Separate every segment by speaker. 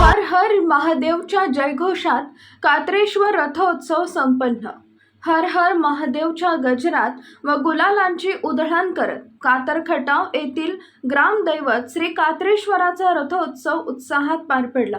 Speaker 1: हर हर महादेवच्या जयघोषात कात्रेश्वर रथोत्सव संपन्न. हर हर महादेवच्या गजरात व गुलालांची उधळण करत कातरखटाव येथील ग्रामदैवत श्री कात्रेश्वराचा रथोत्सव उत्साहात पार पडला.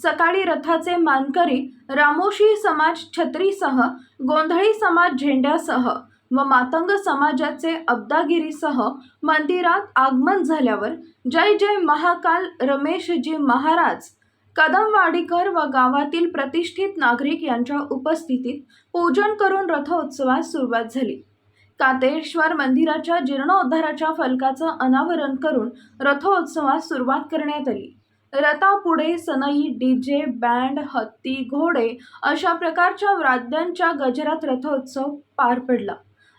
Speaker 1: सकाळी रथाचे मानकरी रामोशी समाज छत्रीसह गोंधळी समाज झेंड्यासह व मातंग समाजाचे अब्दागिरीसह मंदिरात आगमन झाल्यावर जय जय महाकाल रमेशजी महाराज कदमवाडीकर व गावातील प्रतिष्ठित नागरिक यांच्या उपस्थितीत पूजन करून रथोत्सवास सुरुवात झाली. कातेश्वर मंदिराच्या जीर्णोद्धाराच्या फलकाचं अनावरण करून रथोत्सवास सुरुवात करण्यात आली. रथापुढे सनई डीजे बँड हत्ती घोडे अशा प्रकारच्या वाद्यांच्या गजरात रथोत्सव पार पडला.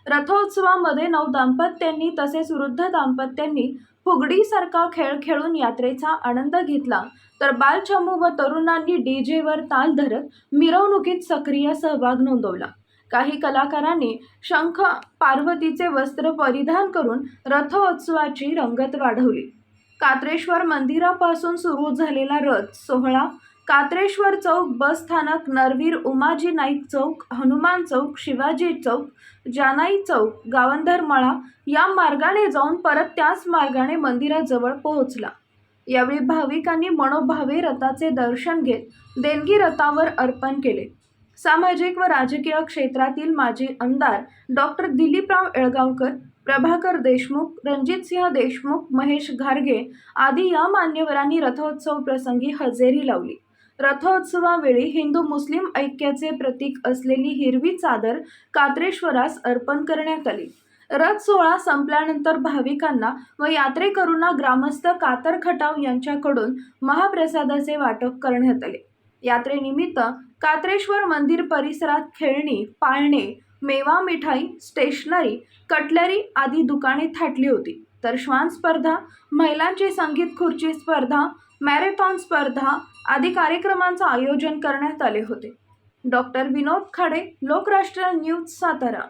Speaker 1: रथोत्सवामध्ये नऊ दाम्पत्यांनी तसेच वृद्ध दाम्पत्यांनी फुगडीसारखा खेळ खेळून यात्रेचा आनंद घेतला. तर बालचमू व तरुणांनी डीजेवर ताल धरत मिरवणुकीत सक्रिय सहभाग नोंदवला. काही कलाकारांनी शंख पार्वतीचे वस्त्र परिधान करून रथोत्सवाची रंगत वाढवली. कात्रेश्वर मंदिरापासून सुरू झालेला रथ सोहळा कात्रेश्वर चौक बस स्थानक नरवीर उमाजी नाईक चौक हनुमान चौक शिवाजी चौक जानाई चौक गावंधर मळा या मार्गाने जाऊन परत त्याच मार्गाने मंदिराजवळ पोहोचला. यावेळी भाविकांनी मनोभावे रथाचे दर्शन घेत देणगी रथावर अर्पण केले. सामाजिक व राजकीय क्षेत्रातील माजी आमदार डॉक्टर दिलीपराव येळगावकर प्रभाकर देशमुख रणजितसिंह देशमुख महेश घारगे आदी या मान्यवरांनी रथोत्सव प्रसंगी हजेरी लावली. रथोत्सवावेळी हिंदू मुस्लिम ऐक्याचे प्रतीक असलेली हिरवी चादर कात्रेश्वरास अर्पण करण्यात आली. रथ सोहळा संपल्यानंतर भाविकांना व यात्रेकरूंना ग्रामस्थ कातर खटाव यांच्याकडून महाप्रसादाचे वाटप करण्यात आले. यात्रेनिमित्त कात्रेश्वर मंदिर परिसरात खेळणी पाळणे मेवा मिठाई स्टेशनरी कटलरी आदी दुकाने थाटली होती. तर श्वान स्पर्धा महिलांची संगीत खुर्ची स्पर्धा मॅरेथॉन स्पर्धा आदी कार्यक्रमांचं आयोजन करण्यात आले होते. Doctor Vinod Khade Lokrashtra news Satara.